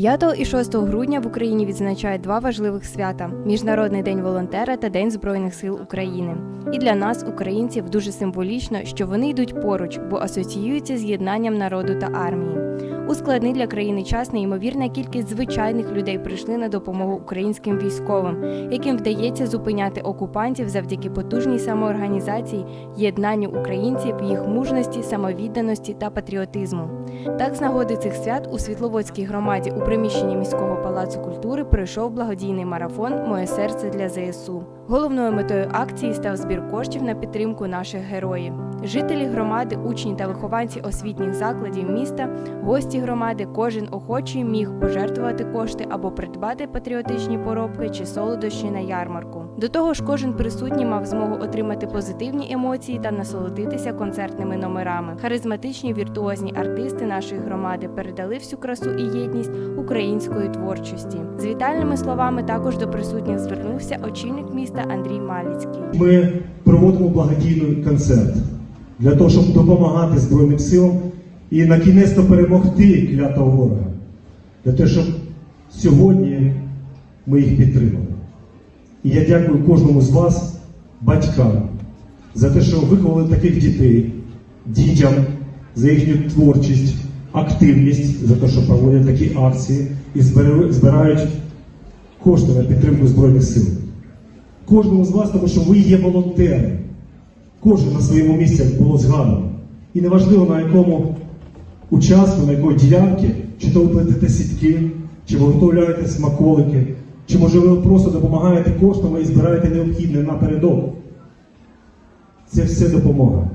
5 і 6 грудня в Україні відзначають два важливих свята: Міжнародний день волонтера та День Збройних сил України. І для нас, українців, дуже символічно, що вони йдуть поруч, бо асоціюються з єднанням народу та армії. У складний для країни час неймовірна кількість звичайних людей прийшли на допомогу українським військовим, яким вдається зупиняти окупантів завдяки потужній самоорганізації, єднанню українців, їх мужності, самовідданості та патріотизму. Так, з нагоди цих свят у Світловодській громаді у приміщенні міського палацу культури пройшов благодійний марафон Моє серце для ЗСУ. Головною метою акції став збір коштів на підтримку наших героїв. Жителі громади, учні та вихованці освітніх закладів міста, гості громади, кожен охочий міг пожертвувати кошти або придбати патріотичні поробки чи солодощі на ярмарку. До того ж, кожен присутній мав змогу отримати позитивні емоції та насолодитися концертними номерами. Харизматичні віртуозні артисти нашої громади передали всю красу і єдність української творчості. З вітальними словами також до присутніх звернувся очільник міста Андрій Маліцький. Ми проводимо благодійний концерт для того, щоб допомагати Збройним силам і на кінець то перемогти клятого ворога. Для того, щоб сьогодні ми їх підтримали. І я дякую кожному з вас, батькам, за те, що виховали таких дітей, дітям за їхню творчість, активність, за те, що проводять такі акції і збирають- кошти на підтримку Збройних сил кожному з вас, тому що ви є волонтери. Кожен на своєму місці було згадано. І неважливо на якому участку, на якої ділянки, чи то ви плетете сітки, чи ви виготовляєте смаколики, чи може ви просто допомагаєте коштами і збираєте необхідне напередок. Це все допомога.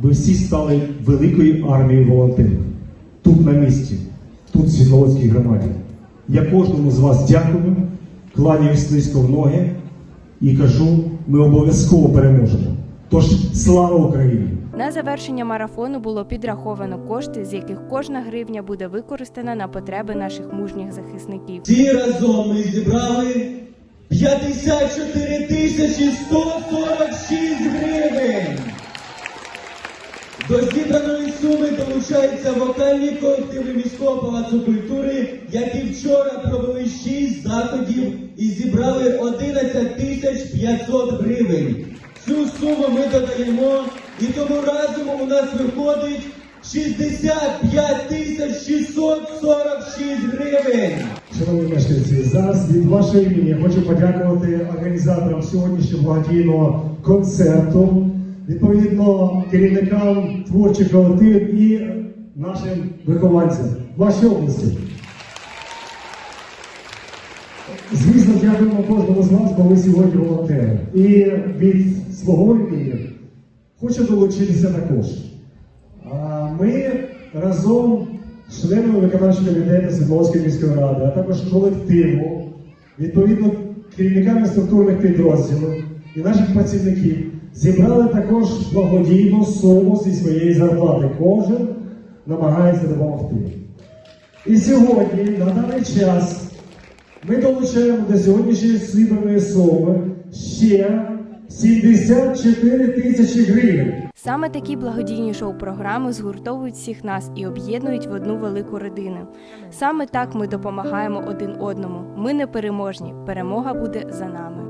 Ви всі стали великою армією волонтерів. Тут на місці, тут в Світловодській громаді. Я кожному з вас дякую, кланяюсь низько в ноги і кажу, ми обов'язково переможемо. Тож слава Україні! На завершення марафону було підраховано кошти, з яких кожна гривня буде використана на потреби наших мужніх захисників. Всі разом ми зібрали 54 тисячі 146 гривень. До зібраної суми долучаються вокальні колективи міського палацу культури, які вчора провели 6 заходів і зібрали 11 тисяч 500 гривень. Цю суму ми додаємо, і тому разом у нас виходить 65 тисяч 646 гривень. Шановні мешканці, зараз від вашого імені хочу подякувати організаторам сьогоднішнього благодійного концерту, відповідно керівникам творчих колективів і нашим вихованцям вашій області. Звісно, дякуємо кожному з вас, бо ви сьогодні волонтери. І від свого імені хочу долучитися також. Ми разом з членами виконавчого комітету Світловської міської ради, а також колективу, відповідно керівниками структурних підрозділів і наших працівників зібрали також благодійну суму зі своєї зарплати. Кожен намагається допомогти. І сьогодні, на даний час, ми долучаємо до сьогоднішньої зібраної особи ще 74 тисячі гривень. Саме такі благодійні шоу-програми згуртовують всіх нас і об'єднують в одну велику родину. Саме так ми допомагаємо один одному. Ми не переможні. Перемога буде за нами.